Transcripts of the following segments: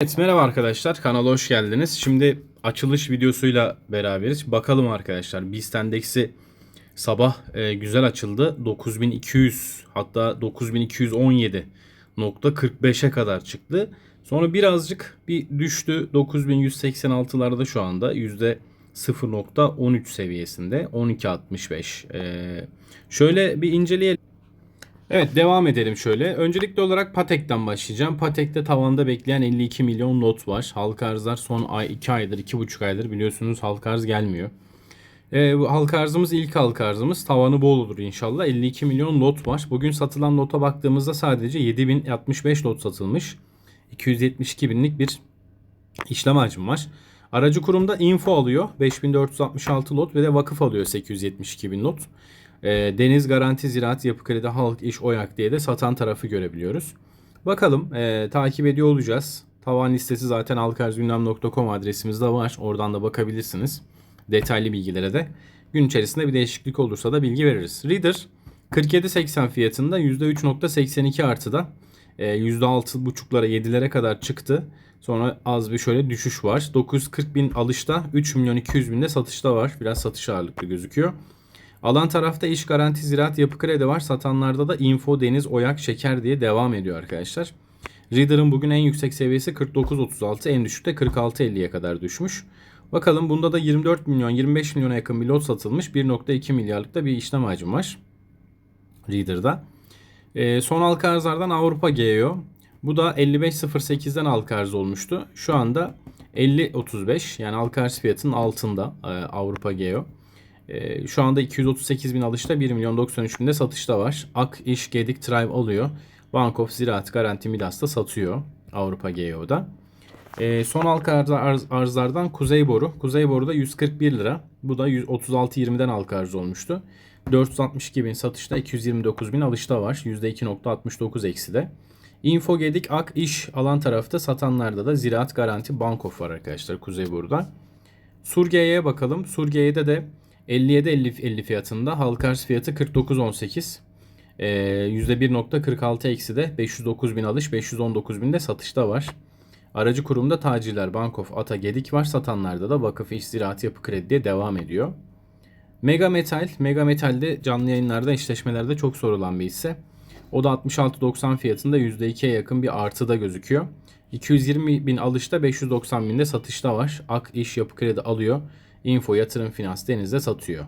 Evet merhaba arkadaşlar kanala hoş geldiniz. Şimdi açılış videosuyla beraberiz. Bakalım arkadaşlar BIST endeksi sabah e, güzel açıldı. 9200 hatta 9217.45'e kadar çıktı. Sonra birazcık bir düştü. 9186'larda şu anda %0.13 seviyesinde 12.65. E, şöyle bir inceleyelim. Evet devam edelim şöyle. Öncelikli olarak Patek'ten başlayacağım. Patek'te tavanda bekleyen 52 milyon lot var. Halka arzlar son ay 2 aydır 2,5 aydır biliyorsunuz halka arz gelmiyor. Ee, bu halka arzımız ilk halka arzımız. Tavanı bol olur inşallah. 52 milyon lot var. Bugün satılan lota baktığımızda sadece 7065 lot satılmış. 272 binlik bir işlem hacmi var. Aracı kurumda info alıyor 5466 lot ve de vakıf alıyor 872 bin lot. E, Deniz Garanti Ziraat Yapı Kredi Halk İş Oyak diye de satan tarafı görebiliyoruz. Bakalım e, takip ediyor olacağız. Tavan listesi zaten alkarzgündem.com adresimizde var. Oradan da bakabilirsiniz. Detaylı bilgilere de. Gün içerisinde bir değişiklik olursa da bilgi veririz. Reader 47.80 fiyatında %3.82 artıda e, %6.5'lara 7'lere kadar çıktı. Sonra az bir şöyle düşüş var. 940 bin alışta 3 milyon 200 binde satışta var. Biraz satış ağırlıklı gözüküyor. Alan tarafta iş garanti ziraat yapı kredi var. Satanlarda da info deniz oyak şeker diye devam ediyor arkadaşlar. Reader'ın bugün en yüksek seviyesi 49.36 en düşükte 46.50'ye kadar düşmüş. Bakalım bunda da 24 milyon 25 milyona yakın bir lot satılmış. 1.2 milyarlık da bir işlem hacmi var. Reader'da. E, son halka arzlardan Avrupa GEO. Bu da 55.08'den halka arz olmuştu. Şu anda 50.35 yani halka arz fiyatının altında e, Avrupa GEO. E, şu anda 238 bin alışta 1 milyon 93 binde satışta var. Ak, İş, Gedik, Tribe alıyor. Bank of Ziraat, Garanti, Midas da satıyor Avrupa GEO'da. E, son halka arz, arz, arzlardan Kuzey Boru. Kuzey Boru da 141 lira. Bu da 36.20'den halka arz olmuştu. 462 bin satışta 229 bin alışta var. %2.69 eksi de. Info Gedik, Ak, İş alan tarafta satanlarda da Ziraat, Garanti, Bank of var arkadaşlar Kuzey Boru'da. Surge'ye bakalım. Surge'de de 57.50 fiyatında halka arz fiyatı 49.18. Ee, %1.46 eksi de 509 bin alış 519 bin de satışta var. Aracı kurumda Taciler, Bankof, Ata, Gedik var. Satanlarda da Vakıf İş Ziraat Yapı Kredi devam ediyor. Mega Metal, Mega Metal'de canlı yayınlarda, eşleşmelerde çok sorulan bir hisse. O da 66.90 fiyatında %2'ye yakın bir artıda gözüküyor. 220 bin alışta 590 binde satışta var. Ak İş Yapı Kredi alıyor. Info Yatırım Finans Deniz'de satıyor.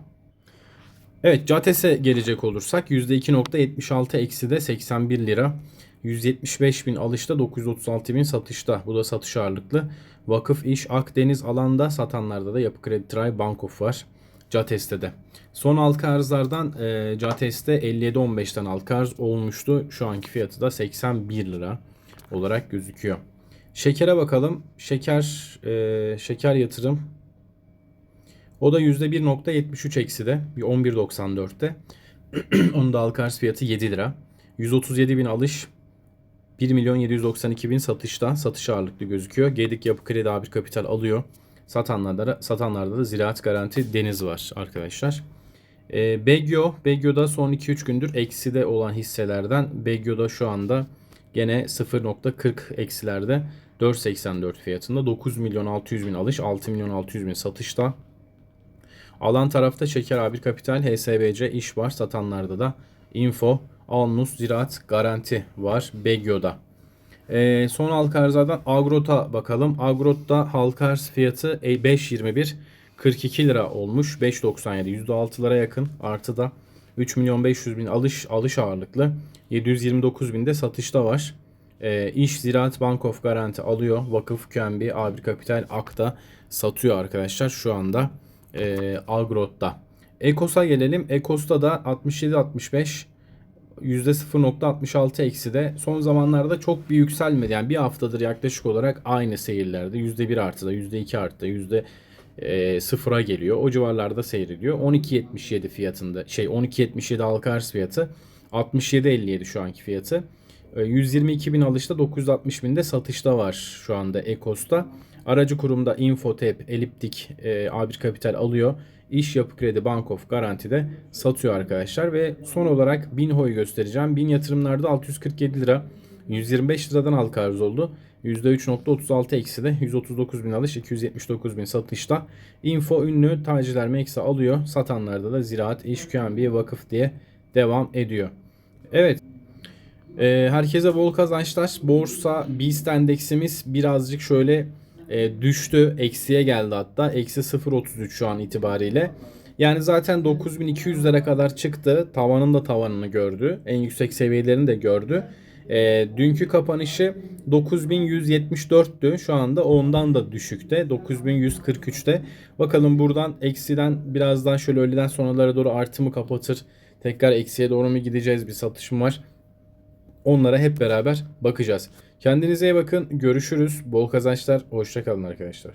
Evet CATES'e gelecek olursak %2.76 eksi de 81 lira. 175 bin alışta 936 bin satışta. Bu da satış ağırlıklı. Vakıf İş Akdeniz alanda satanlarda da Yapı Kredi Tray Bankof var. CATES'te de. Son halka arzlardan e, CATES'te 57.15'ten halka arz olmuştu. Şu anki fiyatı da 81 lira olarak gözüküyor. Şekere bakalım. Şeker e, şeker yatırım o da %1.73 eksi de. Bir 11.94'te. Onun da halka arz fiyatı 7 lira. 137 bin alış. 1 milyon 792 bin satışta. Satış ağırlıklı gözüküyor. Gedik Yapı Kredi A1 Kapital alıyor. Satanlarda da, satanlarda da Ziraat Garanti Deniz var arkadaşlar. E, Begyo, Begyo'da son 2-3 gündür ekside olan hisselerden Begyo'da şu anda gene 0.40 eksilerde 4.84 fiyatında 9 milyon 600 bin alış 6 milyon 600 bin satışta Alan tarafta Şeker A1 Kapital, HSBC iş var. Satanlarda da Info, Alnus, Ziraat, Garanti var Begyo'da. Ee, son halka arzlardan Agrot'a bakalım. Agrot'ta halka arz fiyatı 5.21 42 lira olmuş. 5.97 %6'lara yakın artıda 3 milyon 500 bin alış alış ağırlıklı. 729 binde satışta var. E, İş Ziraat Bank of Garanti alıyor. Vakıf QNB A1 Kapital Akta satıyor arkadaşlar şu anda e, Algrot'ta. Ekos'a gelelim. Ekos'ta da 67-65 %0.66 eksi de son zamanlarda çok bir yükselmedi. Yani bir haftadır yaklaşık olarak aynı seyirlerde. %1 artıda, %2 artıda, yüzde e, sıfıra geliyor. O civarlarda seyrediyor. 12.77 fiyatında şey 12.77 halka arz fiyatı. 67.57 şu anki fiyatı. 122 bin alışta 960 binde satışta var şu anda Ekos'ta. Aracı kurumda Infotep, Eliptik, e, A1 Kapital alıyor. İş Yapı Kredi Bank of Garanti'de satıyor arkadaşlar. Ve son olarak Binho'yu göstereceğim. Bin yatırımlarda 647 lira. 125 liradan halka arz oldu. %3.36 eksi de 139 bin alış 279 bin satışta. Info ünlü tacirler eksi alıyor. Satanlarda da ziraat, iş, QNB, vakıf diye devam ediyor. Evet. Ee, herkese bol kazançlar. Borsa BIST endeksimiz birazcık şöyle e, düştü. Eksiye geldi hatta. Eksi 0.33 şu an itibariyle. Yani zaten 9200'lere kadar çıktı. Tavanın da tavanını gördü. En yüksek seviyelerini de gördü. E, dünkü kapanışı 9174'tü. Şu anda ondan da düşükte. 9143'te. Bakalım buradan eksiden birazdan şöyle öğleden sonralara doğru artımı kapatır. Tekrar eksiye doğru mu gideceğiz? Bir satışım var. Onlara hep beraber bakacağız. Kendinize iyi bakın. Görüşürüz. Bol kazançlar. Hoşçakalın arkadaşlar.